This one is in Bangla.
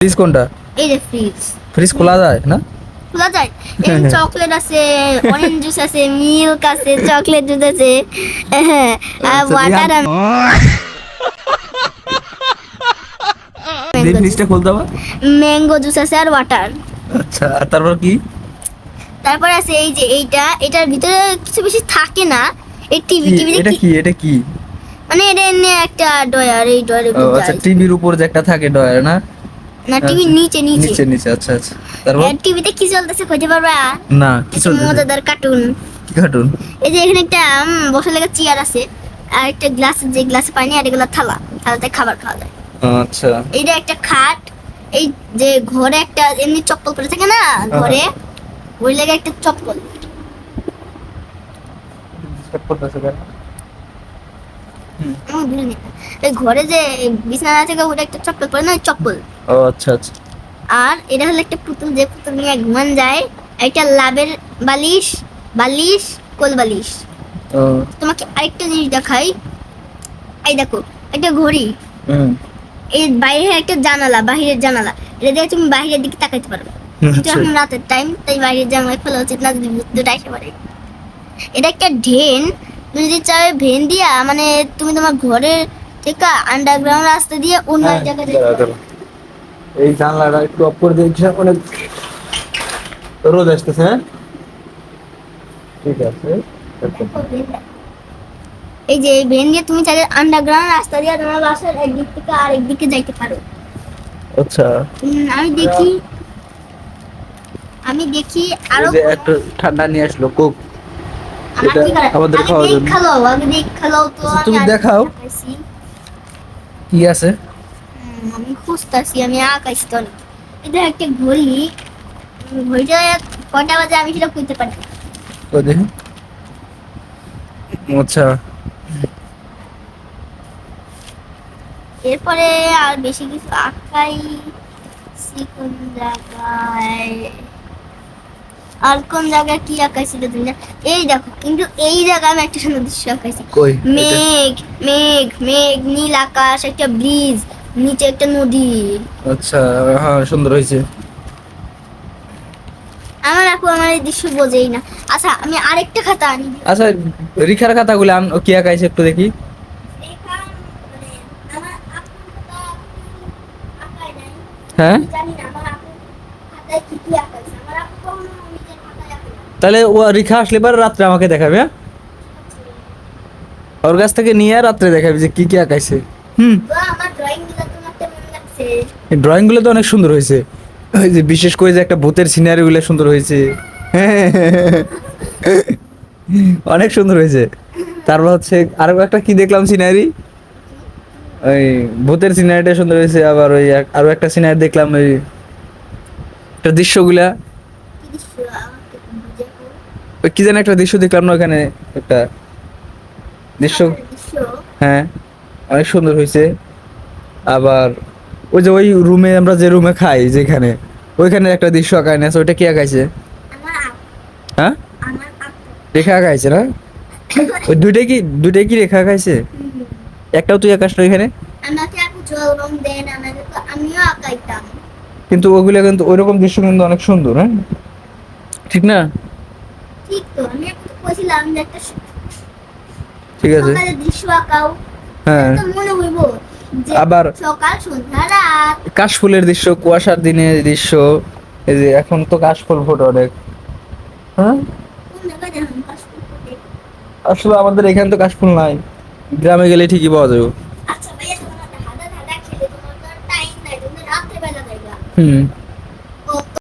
ফ্রিজ কোনটা? এই যে ফ্রিজ ফ্রিজ খোলা যায় না? খোলা যায়। এখানে চকলেট আছে অরেঞ্জ জুস আছে মিল্ক আছে চকলেট জুস আছে হ্যাঁ আর আচ্ছা, ওয়াটার দিয়ে ফ্রিজটা খুলতে হবে? ম্যাঙ্গো জুস আছে আর ওয়াটার আচ্ছা তারপর কি? তারপর আছে এই যে এইটা এটার ভিতরে কিছু বেশি থাকে না। এই টিভি টিভি এটা কি এটা কি? মানে এটা এমনি একটা ডয়ার এই ডয়ারে ও আচ্ছা টিভির উপর যে একটা থাকে ডয়ার না? না টিভি আচ্ছা। নিচে নিচে। নিচে নিচে আচ্ছা আচ্ছা। তারপর? টিভিতে কি চলতেছে খুঁজে পারবা না কি চলছে মজাদার কার্টুন কার্টুন এই যে এখানে একটা বসার লাগা চেয়ার আছে আর একটা গ্লাস যে গ্লাসে পানি আর এগুলো থালা। থালাতে খাবার খাওয়া যায়। আচ্ছা। এইটা একটা খাট এই যে ঘরে একটা এমনি চপ্পল পরে থাকে না ঘরে ওই লাগে একটা চপ্পল। ঘরে যে বিছানা থেকে ওটা একটা চপ্পল পরে না চপ্পল। ও আচ্ছা আচ্ছা। আর এটা হলো একটা পুতুল যে পুতুল নিয়ে ঘুমান যায়। একটা লাভের বালিশ বালিশ কোল বালিশ। তোমাকে আরেকটা জিনিস দেখাই। এই দেখো একটা ঘড়ি। এই বাইরে একটা জানালা জানালা। এটা দিয়ে তুমি বাইরের দিকে তাকাইতে পারবে আচ্ছা। এখন রাতের টাইম তাই বাইরের জানালা খোলা উচিত না যদি দুটো আসতে পারে। এটা একটা ঢেন। তুমি যদি চাও ভেন দিয়া মানে তুমি তোমার ঘরের থেকে আন্ডারগ্রাউন্ড রাস্তা দিয়ে অন্য এক জায়গায় যেতে। এই জানলাটা একটু অফ করে দিয়েছি অনেক রোদ আসতেছে হ্যাঁ? ঠিক আছে এই যে এই ভেন দিয়ে তুমি চাইলে আন্ডারগ্রাউন্ড রাস্তা দিয়ে তোমার বাসার একদিক থেকে আরেক দিকে যাইতে পারো। আচ্ছা। আমি দেখি। আমি দেখি আরও যে একটু ঠান্ডা নিয়ে আসলো কোক? আমাদের তো আচ্ছা, তুমি দেখাও। কি আছে? আমি খুঁজতাছি আমি তো এটা একটা ঘড়ি ঘড়িটা কটা বাজে আমি সেটা কইতে পারি আচ্ছা। এরপরে আর বেশি কিছু আঁকাই কোন জায়গায় আর কোন জায়গায় কি আঁকাইছি তুমি এই দেখো কিন্তু এই জায়গায় আমি একটা সুন্দর দৃশ্য আঁকাইছি। মেঘ মেঘ মেঘ নীল আকাশ একটা ব্রিজ। নিচে একটা নদী। আচ্ছা হ্যাঁ সুন্দর হয়েছে। আমার আপু আমার এই দৃশ্য বোঝেই না। আচ্ছা আমি আরেকটা খাতা আনি। আচ্ছা রিখার খাতাগুলো আন কি আঁকাইছে একটু দেখি। মানে খাতা হ্যাঁ? তাহলে ও রিখা আসলে পরে রাত্রে আমাকে দেখাবে হ্যাঁ? ওর কাছ থেকে নিয়ে রাত্রে দেখাবে যে কি কি আঁকাইছে হুম। আমার ড্রয়িং ড্রয়িংগুলো তো অনেক সুন্দর হয়েছে। ওই যে বিশেষ করে যে একটা ভূতের সিনারি গুলো সুন্দর হয়েছে। অনেক সুন্দর হয়েছে। তারপর হচ্ছে আরও একটা কি দেখলাম সিনারি ওই ভূতের সিনারিটা সুন্দর হয়েছে আবার ওই আরও একটা সিনারি দেখলাম ওই একটা দৃশ্যগুলা। ওই কি যেন একটা দৃশ্য দেখলাম না ওখানে একটা দৃশ্য? হ্যাঁ অনেক সুন্দর হয়েছে। আবার ওই যে ওই রুমে আমরা যে রুমে খাই যেখানে ওইখানে একটা দৃশ্য আঁকায় না ওইটা কি আঁকাইছে? হ্যাঁ? রেখা আঁকাইছে না? ওই দুইটাই কি দুইটাই কি রেখা আঁকাইছে? একটাও তুই আঁকাস না ওইখানে? কিন্তু ওগুলো কিন্তু ওইরকম দৃশ্য কিন্তু অনেক সুন্দর হ্যাঁ? ঠিক না? ঠিক তো আমি আপু তো যে একটা ঠিক আছে। দৃশ্য আঁকাও। হ্যাঁ। মনে হইব। আবার সকাল সন্ধ্যা রাত। কাশফুলের দৃশ্য কুয়াশার দিনের দৃশ্য এই যে এখন তো কাশফুল ফোটে অনেক। হ্যাঁ। আসলে আমাদের এখানে তো কাশফুল নাই। গ্রামে গেলে ঠিকই পাওয়া যাবে। আচ্ছা হুম।